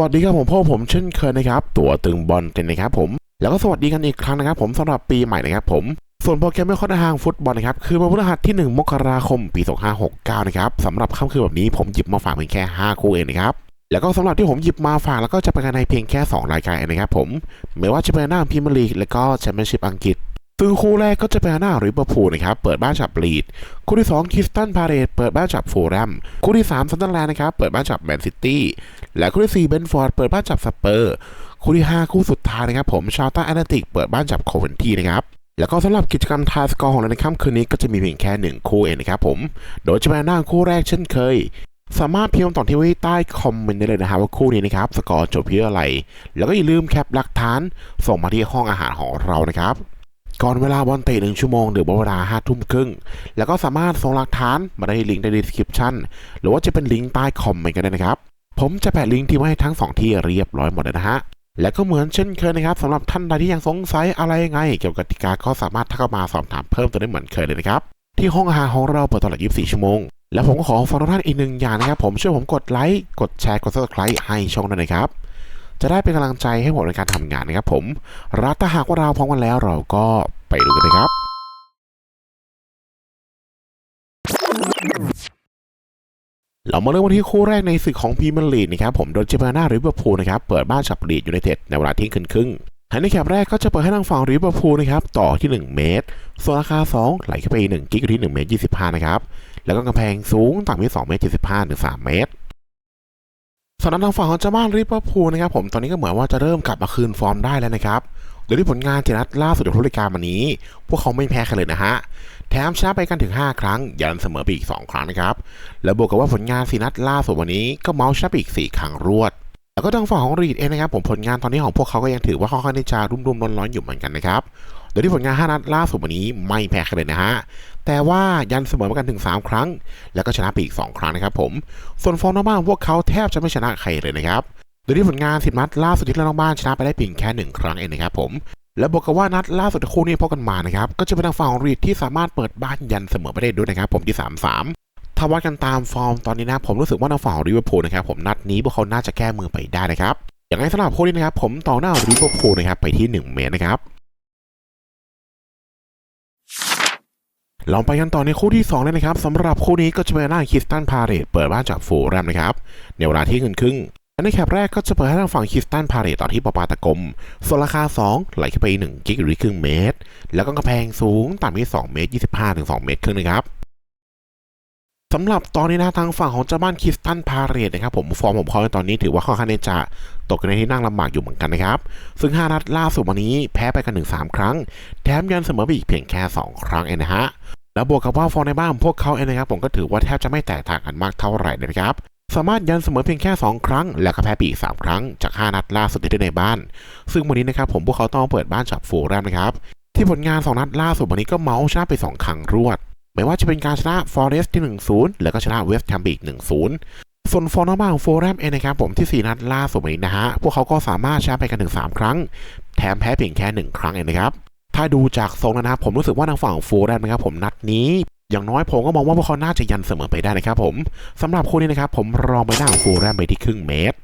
วัสดีครับผมพ่อผมเช่นเคยนะครับ ตัวตึงบอลเต็นนะครับผม แล้วก็สวัสดีกันอีกครั้งนะครับผมสำหรับปีใหม่นะครับผม ส่วนโปรแกรมไม่ค่อยทางฟุตบอลนะครับคือวันพฤหัสที่ 1 มกราคมปี 2569 นะครับสำหรับค่ำคืนแบบนี้ผมหยิบมาฝากเพียงแค่ 5 คู่เองนะครับแล้วก็สำหรับที่ผมหยิบมาฝากแล้วก็จะไปกันในเพียงแค่ 2 รายการนะครับผมไม่ว่าจะเป็นหน้าพรีเมียร์ลีกและก็แชมเปี้ยนชิพอังกฤษ ซึ่งคู่แรกก็จะเป็นหน้าริเวอร์พูลนะครับเปิดบ้านจับลีด คู่ที่2คริสตันพาเรตเปิดบ้านจับฟูลแรมคู่ที่3ซันเดอร์แลนด์นะครับเปิดบ้านจับแมนซิตี้และคู่ที่4เบนฟอร์ดเปิดบ้านจับสเปอร์ คู่ที่ 5 คู่สุดท้ายนะครับผมชาวต้าแอตเลติกเปิดบ้านจับโคเวนทีนะครับแล้วก็สำหรับกิจกรรมทายสกอร์ของเราในค่ำคืนนี้ก็จะมีเพียงแค่ 1 คู่เองนะครับผม โดยจะเป็นหน้าคู่แรกเช่นเคย สามารถพิมพ์ต่อที่ไว้ใต้คอมเมนต์ได้เลยนะครับว่าคู่นี้นะครับสกอร์จบที่อะไร แล้วก็อย่าลืมแคปหลักฐานส่งมาที่ห้องอาหารของเรานะครับ ก่อนเวลาบอลเตะหนึ่งชั่วโมงหรือเวลาห้าทุ่มครึ่ง แล้วก็สามารถส่งหลักฐานมาได้ลิงก์ใน description หรือว่าจะเป็นลิงก์ใต้คอมเมนต์ก็ได้นะครับ ผมจะแปะลิงก์ที่ไว้ให้ทั้งสองที่เรียบร้อยหมดเลยนะฮะและก็เหมือนเช่นเคยนะครับสำหรับท่านใดที่ยังสงสัยอะไรยังไง เกี่ยวกับกติกาก็สามารถทักเข้ามาสอบถามเพิ่มเติมได้เหมือนเคยเลยนะครับ ที่ห้องอาหารของเราเปิดตลอด 24 ชั่วโมง และผมก็ขอฝากทุกท่านอีกหนึ่งอย่างนะครับ ผมช่วยผมกดไลค์กดแชร์กด subscribe ให้ช่องด้วยนะครับ จะได้เป็นกำลังใจให้ผมในการทำงานนะครับผมรักถ้าหากว่าเราพร้อมกันแล้วเราก็ไปดูกันนะครับเรามาเริ่มกันที่คู่แรกในศึกของพรีเมียร์ลีกนะครับผมโดยเจเปาน่าริเวอร์พูลนะครับเปิดบ้านจับลีดยูไนเต็ดในเวลาที่ยงคืนครึ่งฮันนี่แคปแรกก็จะเปิดให้ทางฝั่งริเวอร์พูลนะครับต่อที่ 1 เมตรส่วนราคา 2 ไหลขึ้นไป 1 กิกอยู่ที่ 1 เมตร 25 นะครับ แล้วก็กำแพงสูงต่ำที่ 2 เมตร 75 ถึง 3 เมตร สำหรับทางฝั่งของเจ้าบ้านริเวอร์พูลนะครับผมตอนนี้ก็เหมือนว่าจะเริ่มกลับมาคืนฟอร์มได้แล้วนะครับโดยที่ผลงานเจนัดล่าสุดของทุกรายการวันนี้ พวกเขาไม่แพ้กันเลยนะฮะ แถมชนะไปกันถึง 5 ครั้ง ยันเสมอไปอีก 2 ครั้งนะครับ แล้วบวกกับว่าผลงานสีนัดล่าสุดวันนี้ก็เมาส์ชนะไปอีก 4 ครั้งรวด แล้วก็ทางฝั่งของรีดเองนะครับผมผลงานตอนนี้ของพวกเขาก็ยังถือว่าค่อนข้างที่จะรุ่มๆร้อนๆอยู่เหมือนกันนะครับ โดยที่ผลงาน 5 นัดล่าสุดวันนี้ไม่แพ้กันเลยนะฮะ แต่ว่ายันเสมอมากันถึง 3 ครั้ง แล้วก็ชนะไปอีก 2 ครั้งนะครับผม ส่วนฟอร์มนอกบ้านพวกเขาแทบจะไม่ชนะใครเลยนะครับ โดยที่ผลงาน 10 นัดล่าสุดที่เล่นนอกบ้านชนะไปได้เพียงแค่ 1 ครั้งเองนะครับผมและบอกกันว่านัดล่าสุดคู่นี้พบกันมานะครับ ก็จะเป็นทางฝั่งของรีดที่สามารถเปิดบ้านยันเสมอไปได้ด้วยนะครับ ผมที่ 3-3 ถ้าวัดกันตามฟอร์มตอนนี้นะ ผมรู้สึกว่าทางฝั่งของลิเวอร์พูลนะครับผมนัดนี้พวกเขาน่าจะแก้มือไปได้นะครับ อย่างไรสำหรับคู่นี้นะครับผมต่อหน้าลิเวอร์พูลนะครับไปที่ 1 เมตรนะครับ ลองไปกันต่อในคู่ที่2เลยนะครับสำหรับคู่นี้ก็จะเป็นหน้าคิสตันพาเรตเปิดบ้านจากฟูแรมนะครับในเวลาที่เงินครึ่งและในแคปแรกก็จะเปิดให้ทางฝั่งคิสตันพาเรตต่อที่ปปาตะกมส่วนราคา 2 ไหลขึ้นไป 1 กิกหรือครึ่งเมตร แล้วก็กระแพงสูงต่ำที่ 2 เมตร 25 ถึง 2 เมตรครึ่งนะครับสำหรับตอนนี้นะทางฝั่งของเจ้าบ้านคิสตันพาเรตนะครับผมฟอร์มของเขาในตอนนี้ถือว่าค่อนข้างจะตกในที่นั่งลำบากอยู่เหมือนกันนะครับ ซึ่ง 5 นัดล่าสุดวันนี้แพ้ไปกันถึง3ครั้ง แถมยันเสมอไปอีกเพียงแค่ 2 ครั้งเองนะฮะ แล้วบวกกับว่าฟอร์มในบ้านพวกเขาเองนะครับผมก็ถือว่าแทบจะไม่แตกต่างกันมากเท่าไหร่เลยนะครับสามารถยันเสมอเพียงแค่ 2 ครั้ง แล้วก็แพ้ไปอีก3ครั้งจาก 5 นัดล่าสุดที่ได้ในบ้าน ซึ่งวันนี้นะครับผมพวกเขาต้องเปิดบ้านจับฟูแรมนะครับที่ผลงาน 2 นัดล่าสุดวันนี้ก็เมาส์ชนะไป 2 ครั้งรวด ไม่ว่าจะเป็นการชนะฟอเรสที่ 1-0 แล้วก็ชนะเวสต์แฮมไปอีก1-0 ส่วนฟอร์นบ้าของโฟร์แรมเองนะครับผมที่ 4 นัดล่าสุดวันนี้นะฮะพวกเขาก็สามารถชนะไปกันถึง 3 ครั้ง แถมแพ้เพียงแค่ 1 ครั้งเองนะครับ ถ้าดูจากทรงแล้วนะครับผมรู้สึกว่าทางฝั่งโฟร์แรมนะครับผมนัดนี้อย่างน้อยผมก็มองว่าพวกเขาน่าจะยันเสมอไปได้นะครับผมสำหรับคู่นี้นะครับผมรองไปหน้าของฟูลแรมไปที่ครึ่งเมตร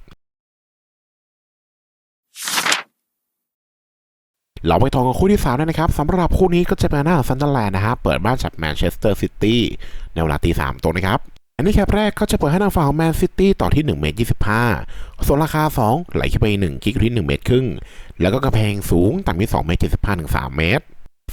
เราไปต่อกับคู่ที่3เลยนะครับสำหรับคู่นี้ก็จะเป็นหน้าซันเดอร์แลนด์นะฮะเปิดบ้านจับแมนเชสเตอร์ซิตี้ในเวลาตีสามตรงนะครับ อันนี้แคปแรกก็จะเปิดให้ทางฝั่งของแมนซิตี้ต่อที่1เมตร25 ส่วนราคา 2 ไหลขึ้นไป 1 กิกที่1เมตรครึ่ง แล้วก็กระแพงสูงต่ำที่2เมตร75ถึง3เมตร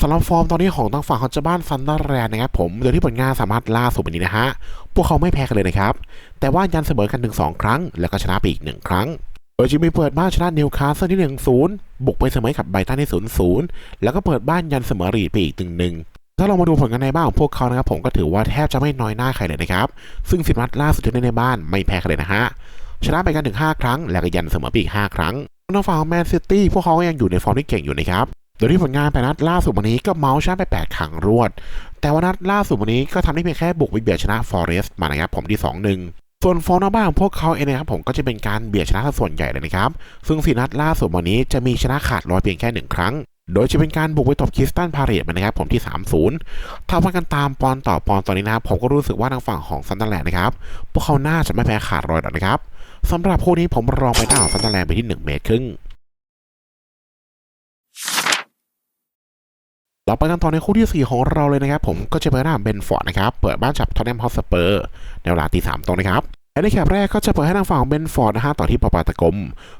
สำหรับฟอร์มตอนนี้ของทางฝั่งของเจ้าบ้านซันเดอร์แลนด์นะครับผมโดยที่ผลงานสามารถล่าสุดแบบนี้นะฮะ พวกเขาไม่แพ้กันเลยนะครับ แต่ว่ายันเสมอกันถึง2ครั้ง แล้วก็ชนะไปอีก 1 ครั้งโดยจะมีเปิดบ้านชนะนิวคาสเซิลที่1-0บุกไปเสมอกับไบตันที่0-0 แล้วก็เปิดบ้านยันเสมอรีดไปอีก1-1 ถ้าเรามาดูผลงานในบ้านของพวกเขานะครับผมก็ถือว่าแทบจะไม่น้อยหน้าใครเลยนะครับ ซึ่งสิบนัดล่าสุดที่ได้ในบ้านไม่แพ้กันเลยนะฮะ ชนะไปกันถึง 5 ครั้ง แล้วก็ยันเสมอไปอีก 5 ครั้งทางฝั่งของแมนซิตี้พวกเขาก็ยังอยู่ในฟอร์มที่เก่งอยู่นะครับ โดยที่ผลงานแปนัดล่าสุดวันนี้ก็เมาส์ชนะไป 8 ครั้งรวด แต่ว่านัดล่าสุดวันนี้ก็ทำได้เพียงแค่บุกไปเบียดชนะฟอเรสต์มานะครับผมที่2-1ส่วนฟอร์นบ้านของพวกเขาเองนะครับผมก็จะเป็นการเบียดชนะส่วนใหญ่เลยนะครับ ซึ่งสีนัดล่าสุดวันนี้จะมีชนะขาดลอยเพียงแค่หนึ่งครั้ง โดยจะเป็นการบุกไปตบคริสตันพาเรตมนะครับผมที่ 3-0 ถ้าวัดกันตามปอนด์ต่อปอนด์ตอนนี้นะครับผมก็รู้สึกว่าทางฝั่งของซันเดอร์แลนด์นะครับ พวกเขาน่าจะไม่แพ้ขาดลอยหรอกนะครับสำหรับคู่นี้ผมรองไปหน้าซันเดอร์แลนด์ไปที่ 1 เมตรครึ่งเราไปกันต่อในคู่ที่ 4 ของเราเลยนะครับ ผมก็จะเป็นหน้าเบนฟอร์ดนะครับ เปิดบ้านจับทอตแนมฮอสเปอร์ในเวลาตีสามตรงนะครับ และในแคปแรกก็จะเปิดให้ทางฝั่งเบนฟอร์ดนะฮะต่อที่ปาปาตะกม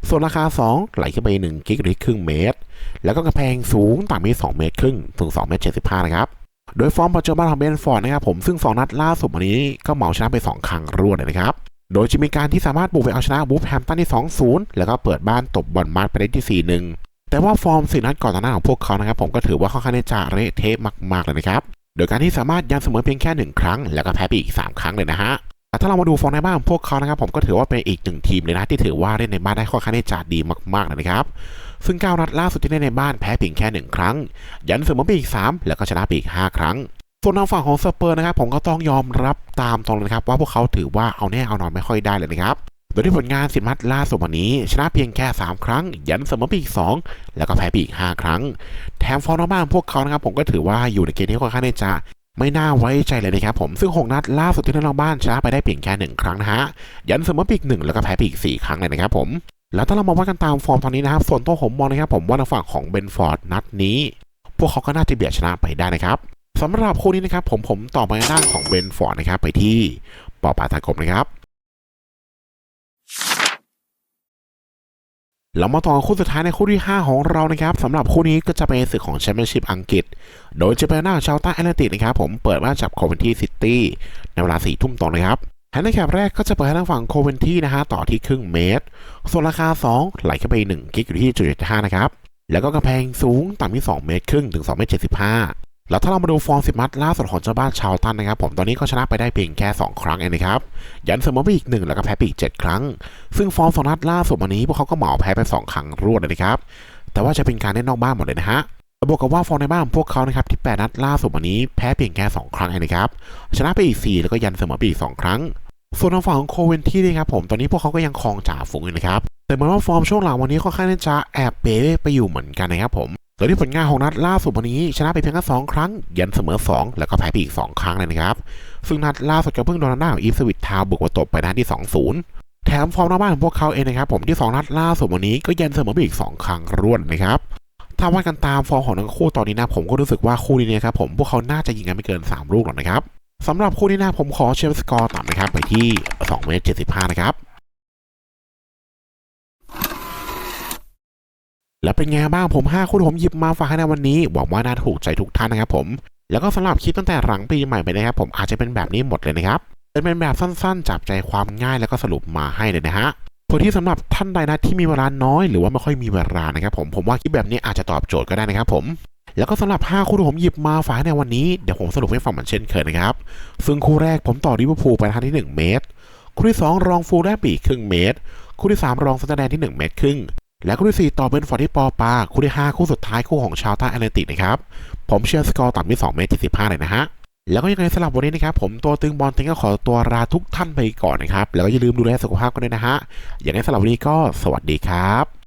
ส่วนราคา 2 ไหลขึ้นไป 1 กิกหรือครึ่งเมตร แล้วก็กระแพงสูงต่ำที่2เมตรครึ่งถึง2เมตร75 นะครับ โดยฟอร์มปัจจุบันของเบนฟอร์ดนะครับผมซึ่ง 2 นัดล่าสุดวันนี้ก็เหมาชนะไป 2 ครั้งรวดเลยนะครับโดยจะมีการที่สามารถบุกไปเอาชนะบูฟแฮมตันที่ 2-0 แล้วก็เปิดบ้านตบบอลมาดไปได้ที่ 4-1 แต่ว่าฟอร์มสี่นัดก่อนหน้าของพวกเขานะครับผมก็ถือว่าค่อนข้างที่จะเละเทะมากๆเลยนะครับ โดยการที่สามารถยันเสมอเพียงแค่หนึ่งครั้ง แล้วก็แพ้ไปอีก 3 ครั้งเลยนะฮะ แต่ถ้าเรามาดูฟอร์มในบ้านของพวกเขานะครับผมก็ถือว่าเป็นอีกหนึ่งทีมเลยนะที่ถือว่าเล่นในบ้านได้ค่อนข้างที่จะดีมากๆเลยนะครับ ซึ่งเก้านัดล่าสุดที่เล่นในบ้านแพ้เพียงแค่หนึ่งครั้ง ยันเสมอไปอีก 3 แล้วก็ชนะไปอีก 5 ครั้ง ส่วนทางฝั่งของสเปอร์นะครับผมก็ต้องยอมรับตามตรงเลยนะครับว่าพวกเขาถือว่าเอาแน่เอานอนไม่ค่อยได้เลยนะครับ โดยที่ผลงานสิบนัดล่าสุดวันนี้ ชนะเพียงแค่ 3 ครั้ง ยันเสมอไปอีก 2 แล้วก็แพ้ไปอีก 5 ครั้ง แถมฟอร์มบ้านพวกเขานะครับผมก็ถือว่าอยู่ในเกณฑ์ที่ค่อนข้างที่จะ ไม่น่าไว้ใจเลยนะครับผม ซึ่ง 6 นัดล่าสุดที่เล่นนอกบ้านชนะไปได้เพียงแค่หนึ่งครั้งนะฮะ ยันเสมอไปอีกหนึ่งแล้วก็แพ้ไปอีก4ครั้งเลยนะครับผม แล้วถ้าเรามาว่ากันตามฟอร์มตอนนี้นะครับ ส่วนตัวผมมองนะครับผมว่าทางฝั่งของเบนฟอร์ดนัดนี้ พวกเขาก็น่าจะเบียดชนะไปได้นะครับสำหรับคู่นี้นะครับผมผมต่อไปด้านของเบนฟอร์ดนะครับไปที่ปอปาตากบนะครับ เรามาต่อคู่สุดท้ายในคู่ที่ 5 ของเรานะครับสำหรับคู่นี้ก็จะเป็นศึกของแชมเปี้ยนชิพอังกฤษ โดยจะเป็นหน้าชาวใต้แอตแลนติกนะครับผมเปิดบ้านจับโคเวนทีซิตี้ในเวลา4ทุ่มตรงนะครับแฮนด์แคปแรกก็จะเปิดให้ทางฝั่งโคเวนทีนะฮะต่อที่ครึ่งเมตร ส่วนราคา 2 ไหลขึ้นไป 1 กิกอยู่ที่จุด5นะครับ แล้วก็กระแพงสูงต่ำที่ 2 เมตรครึ่งถึง2เมตร75 แล้วถ้าเรามาดูฟอร์มสิบมัดล่าสุดของเจ้าบ้านชาวตันนะครับ ผมตอนนี้ก็ชนะไปได้เพียงแค่ 2 ครั้งเองนะครับ ยันเสมอไปอีกหนึ่งแล้วก็แพ้ไปอีก 7 ครั้ง ซึ่งฟอร์มสองนัดล่าสุดวันนี้พวกเขาก็เหมาแพ้ไป 2 ครั้งรวดเลยนะครับ แต่ว่าจะเป็นการเล่นนอกบ้านหมดเลยนะฮะบวกกับว่าฟอร์มในบ้านของพวกเขานะครับที่8นัดล่าสุดวันนี้แพ้เพียงแค่ 2 ครั้งเองนะครับ ชนะไปอีก 4 แล้วก็ยันเสมอไปอีก 2 ครั้ง ส่วนทางฝั่งของโคเวนที่นะครับผมตอนนี้พวกเขาก็ยังครองจ่าฝูงอยู่นะครับ แต่เหมือนว่าฟอร์มช่วงหลังวันนี้ค่อนข้างจะแอบเป๋ไปอยู่เหมือนกันนะครับผม โดยที่ผลงานของนัดล่าสุดวันนี้ ชนะไปเพียงแค่สองครั้ง ยันเสมอ 2 แล้วก็แพ้ไปอีก 2 ครั้งเลยนะครับ ซึ่งนัดล่าสุดก็เพิ่งโดนทางด้าของอีฟสวิตทาวบุกมาตบไปนัดที่ 2-0 แถมฟอร์มหน้าบ้านของพวกเขาเองนะครับผมที่ 2 นัดล่าสุดวันนี้ก็ยันเสมอไปอีก 2 ครั้งรวดนะครับถ้าว่ากันตามฟอร์มของทั้งคู่ตอนนี้นะผมก็รู้สึกว่าคู่นี้นะครับผมพวกเขาน่าจะยิงกันไม่เกิน 3 ลูกหรอกนะครับสำหรับคู่นี้นะผมขอเชียร์สกอร์ต่ำนะครับไปที่2เมตร75นะครับ แล้วเป็นไงบ้างผม5คู่ผมหยิบมาฝากให้ในวันนี้หวังว่าน่าถูกใจทุกท่านนะครับผมแล้วก็สำหรับคลิปตั้งแต่หลังปีใหม่ไปนะครับผมอาจจะเป็นแบบนี้หมดเลยนะครับจะเป็นแบบสั้นๆ จับใจความง่ายแล้วก็สรุปมาให้เลยนะฮะส่วนที่สำหรับท่านใดนะที่มีเวลาน้อยหรือว่าไม่ค่อยมีเวลานะครับผมผมว่าคลิปแบบนี้อาจจะตอบโจทย์ก็ได้นะครับผมแล้วก็สำหรับ 5 คู่ที่ผมหยิบมาฝากให้ในวันนี้เดี๋ยวผมสรุปให้ฟังเหมือนเช่นเคยนะครับ ซึ่งคู่แรกผมต่อลิเวอร์พูลไปทางที่ 1 เมตร คู่ที่ 2 รองฟูลได้ปีครึ่งเมตร คู่ที่ 3 รองซันเดนที่ 1 เมตรครึ่ง และคู่ที่4ต่อเป็นฟอร์ที่ปอปาคู่ที่ 5 คู่สุดท้ายคู่ของชาวใต้แอตแลนติกนะครับ ผมเชียร์สกอร์ต่ำที่2เมตร75เลยนะฮะแล้วก็ยังไงสำหรับวันนี้นะครับ ผมตัวตึงบอลเทงก็ขอตัวลาทุกท่านไปก่อนนะครับ แล้วก็อย่าลืมดูแลสุขภาพกันด้วยนะฮะอย่างไรสำหรับวันนี้ก็สวัสดีครับ